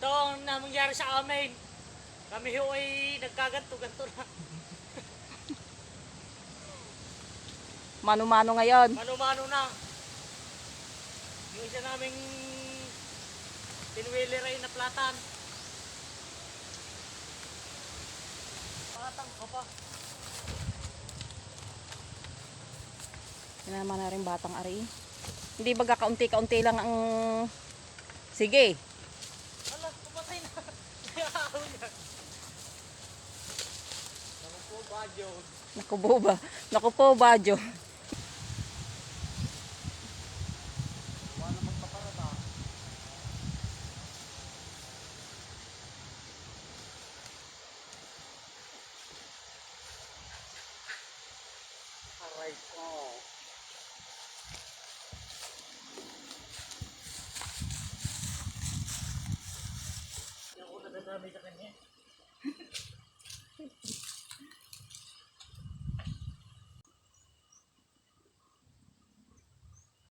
Ito ang nangyari sa amin. Kami ho ay nagkaganto-ganto na. Mano-mano ngayon. Mano-mano na. Yung isa naming pinwiliray na platan. Patang ka pa. Yan naman na rin batang ari. Hindi baga kaunti-kaunti lang ang... Sige. Naku po, badyo. Naku po ba? Naku po, Badyo. Aray ko. Hindi ako nadadami sa kanya.